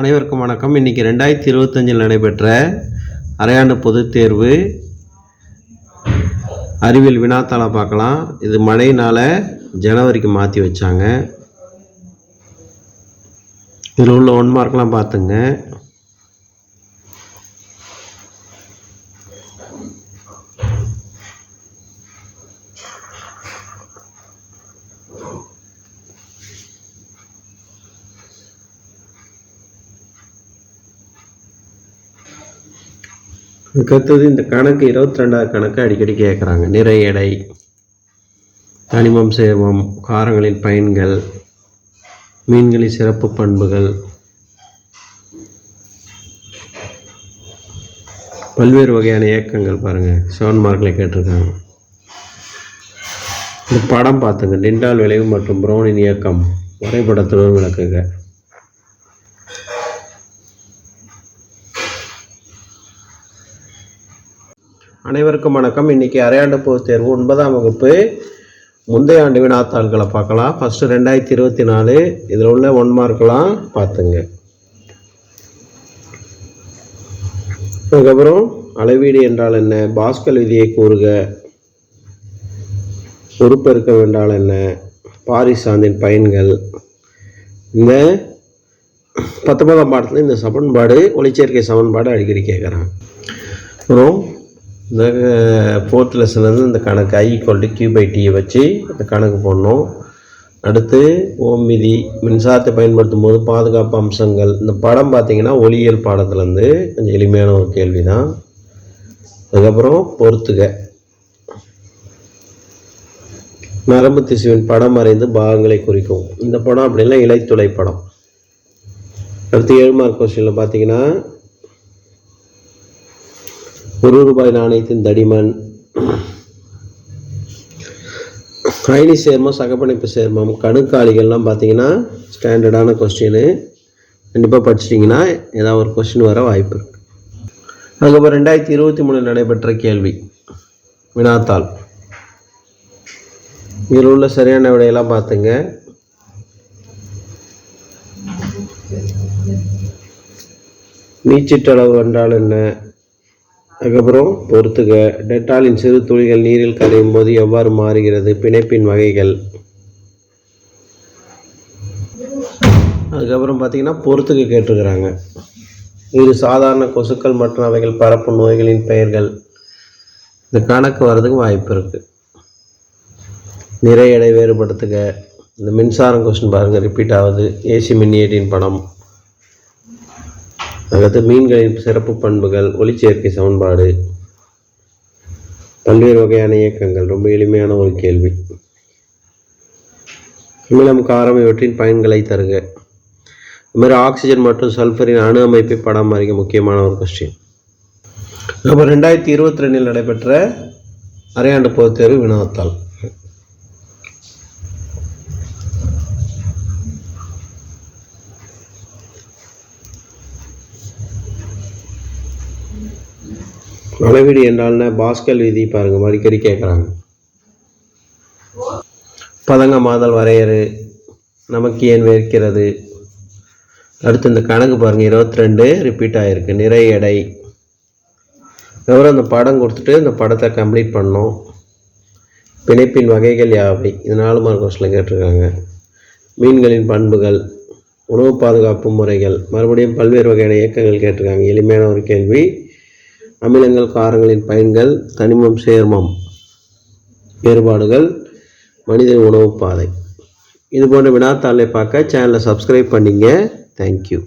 அனைவருக்கும் வணக்கம். இன்றைக்கி ரெண்டாயிரத்தி இருபத்தஞ்சில் நடைபெற்ற அரையாண்டு பொதுத் தேர்வு அறிவியல் வினாத்தாளை பார்க்கலாம். இது மழையினால் ஜனவரிக்கு மாற்றி வச்சாங்க. இதில் உள்ள ஒன் மார்க்லாம் பார்த்துங்க. அதுக்கடுத்தது இந்த கணக்கு இருபத்தி ரெண்டாவது கணக்கு அடிக்கடி கேட்குறாங்க நிறை எடை தனிமம் சேர்மம் காரங்களின் பயன்கள் மீன்களின் சிறப்பு பண்புகள் பல்வேறு வகையான இயக்கங்கள் பாருங்கள் செவன் மார்க்கில் கேட்டிருக்காங்க. இந்த படம் பார்த்துங்க டிண்டால் விளைவு மற்றும் ப்ரௌனின் இயக்கம். வரைபடத்துடன் விளக்குங்க அனைவருக்கும் வணக்கம். இன்றைக்கி அரையாண்டு பொதுத் தேர்வு ஒன்பதாம் வகுப்பு. முந்தைய ஆண்டு வினாத்தாள்களை பார்க்கலாம். ஃபஸ்ட்டு ரெண்டாயிரத்தி இருபத்தி நாலு. இதில் உள்ள ஒன் மார்க்கெலாம் பார்த்துங்க. அதுக்கப்புறம் அளவீடு என்றால் என்ன? பாஸ்கல் விதியை கூறுக. உருப்பெருக்கம் என்றால் என்ன? பாரிசாந்தின் பயன்கள். இந்த பத்தொன்பதாம் பாடத்தில் இந்த சமன்பாடு ஒளிச்சேர்க்கை சமன்பாடு அடிக்கடி கேட்குறாங்க அப்புறம் இந்த ஃபோர்த் லெசன்லேருந்து இந்த கணக்கு I equal to Q by டியை வச்சு இந்த கணக்கு போடணும். அடுத்து ஓம் விதி மின்சாரத்தை பயன்படுத்தும் போது பாதுகாப்பு அம்சங்கள். இந்த படம் பார்த்திங்கன்னா ஒளியியல் பாடத்துலேருந்து கொஞ்சம் எளிமையான ஒரு கேள்வி தான் அதுக்கப்புறம் பொறுத்துக. நரம்பு திசுவின் படம் வரைந்து பாகங்களை குறிக்கும். இந்த படம் அப்படின்னா இலைத்துளை படம். அடுத்து ஏழு மார்க் கொஸ்டினில் பார்த்தீங்கன்னா ஒரு ரூபாய் நாணயத்தின் தடிமன். அயனி சேர்மம் சகப்பணிப்பு சேர்மம் கணுக்காளிகள்லாம் பார்த்தீங்கன்னா ஸ்டாண்டர்டான கொஸ்டின் கண்டிப்பாக படிச்சிட்டிங்கன்னா ஏதாவது ஒரு கொஸ்டின் வர வாய்ப்பு இருக்குது அதுக்கப்புறம் ரெண்டாயிரத்தி இருபத்தி மூணில் நடைபெற்ற கேள்வி வினாத்தாள். இதில் உள்ள சரியான விடையெல்லாம் பார்த்துங்க. நீச்சிட்டளவு என்றால் என்ன? அதுக்கப்புறம் பொறுத்துக. டெட்டாலின் சிறு துளிகள் நீரில் கரையும் போது எவ்வாறு மாறுகிறது? பிணைப்பின் வகைகள். அதுக்கப்புறம் பார்த்தீங்கன்னா பொறுத்துக்க கேட்டிருக்கிறாங்க. இது சாதாரண கொசுக்கள் மற்றும் அவைகள் பரப்பும் நோய்களின் பெயர்கள். இந்த கணக்கு வர்றதுக்கு வாய்ப்பு இருக்குது நிறை எடை வேறுபடுத்துக. இந்த மின்சாரம் கொஸ்டின் பாருங்கள் ரிப்பீட் ஆகுது. ஏசி மின்னியேட்டின் படம். அல்லது மீன்களின் சிறப்பு பண்புகள் ஒளிச்சேர்க்கை சமன்பாடு. பல்வேறு வகையான இயக்கங்கள். ரொம்ப எளிமையான ஒரு கேள்வி. அமிலம் காரம் இவற்றின் பயன்களை தருக. இது மாதிரி ஆக்சிஜன் மற்றும் சல்ஃபரின் அணு அமைப்பை படம் அறிக்க முக்கியமான ஒரு கொஸ்டின் அப்போ ரெண்டாயிரத்தி இருபத்தி ரெண்டில் நடைபெற்ற அரையாண்டு பொதுத் தேர்வு வினாத்தாள். அளவீடு என்றால்னா பாஸ்கல் விதி பாருங்க அடிக்கடி கேட்குறாங்க பதங்க மாதல் வரையறு நமக்கு ஏன் வேர்க்கிறது? அடுத்து இந்த கணக்கு பாருங்கள் இருபத்தி ரெண்டு ரிப்பீட் ஆகிருக்கு நிறை எடை. அதுக்கப்புறம் அந்த படம் கொடுத்துட்டு இந்த படத்தை கம்ப்ளீட் பண்ணோம். பிணைப்பின் வகைகள் யாவை? இது நாலு மார்க் கொஸ்டில் கேட்டிருக்காங்க. மீன்களின் பண்புகள் உணவு பாதுகாப்பு முறைகள். மறுபடியும் பல்வேறு வகையான இயக்கங்கள் கேட்டிருக்காங்க. எளிமையான ஒரு கேள்வி. அமிலங்கள் காரங்களின் பயன்கள் தனிமம் சேர்மம் வேறுபாடுகள் மனித உணவு பாதை. இது போன்ற வினாத்தாளை பார்க்க சேனலை சப்ஸ்கிரைப் பண்ணிங்க. தேங்க்யூ